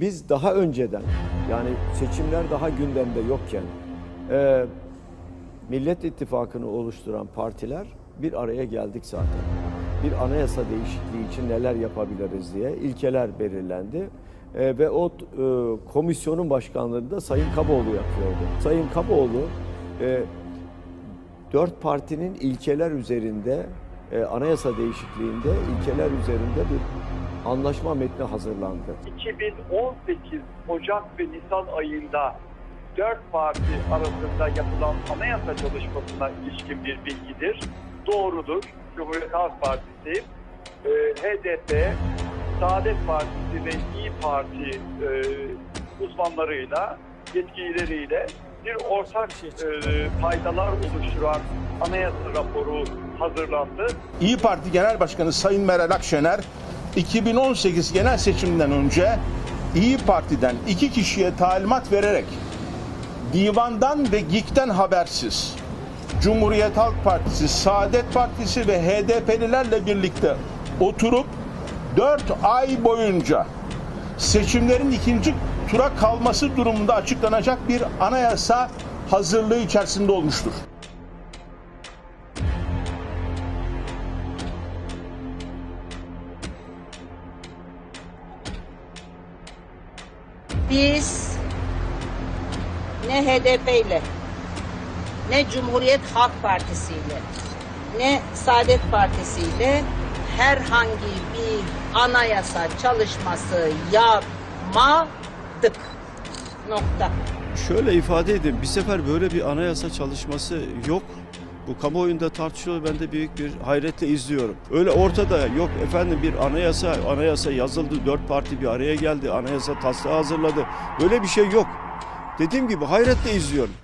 Biz daha önceden yani seçimler daha gündemde yokken e, Millet İttifakı'nı oluşturan partiler bir araya geldik zaten. Bir anayasa değişikliği için neler yapabiliriz diye ilkeler belirlendi. E, ve o e, komisyonun başkanlığını da Sayın Kaboğlu yapıyordu. Sayın Kaboğlu e, dört partinin ilkeler üzerinde e, anayasa değişikliğinde ilkeler üzerinde bir anlaşma metni hazırlandı. 2018 Ocak ve Nisan ayında dört parti arasında yapılan anayasa çalışmasına ilişkin bir bilgidir. Doğrudur. Cumhuriyet Halk Partisi, e, HDP, Saadet Partisi ve İyi Parti e, uzmanlarıyla, yetkilileriyle bir ortak e, faydalar oluşturan anayasa raporu hazırlandı. İyi Parti Genel Başkanı Sayın Meral Akşener 2018 genel seçimden önce İyi Parti'den iki kişiye talimat vererek divandan ve GİK'ten habersiz Cumhuriyet Halk Partisi, Saadet Partisi ve HDP'lilerle birlikte oturup 4 ay boyunca seçimlerin ikinci tura kalması durumunda açıklanacak bir anayasa hazırlığı içerisinde olmuştur. Biz ne HDP ile ne Cumhuriyet Halk Partisi ile ne Saadet Partisi ile herhangi bir anayasa çalışması yapmadık. Nokta. Şöyle ifade edeyim, bir sefer böyle bir anayasa çalışması yok. Bu kamuoyunda tartışılıyor, ben de büyük bir hayretle izliyorum. Öyle ortada yok efendim bir anayasa, anayasa yazıldı, dört parti bir araya geldi, anayasa taslağı hazırladı. Böyle bir şey yok. Dediğim gibi hayretle izliyorum.